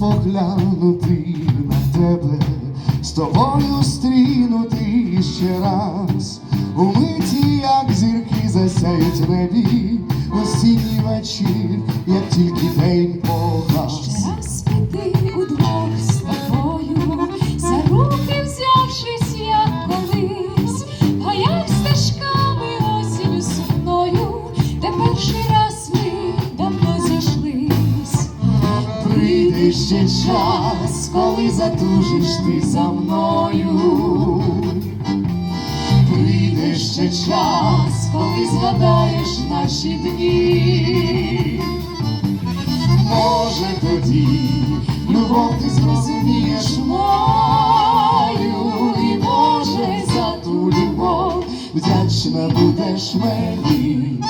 поглянути на тебе, з тобою стрінути ще раз. У миті, як зірки засяють небі, осінній вечір, як тільки день погас. Раз піти удвох Прийде ще час, коли затужиш ти за мною. Прийде ще час, коли згадаєш наші дні. Може тоді любов ти зрозумієш мою, і може за ту любов вдячна будеш мені.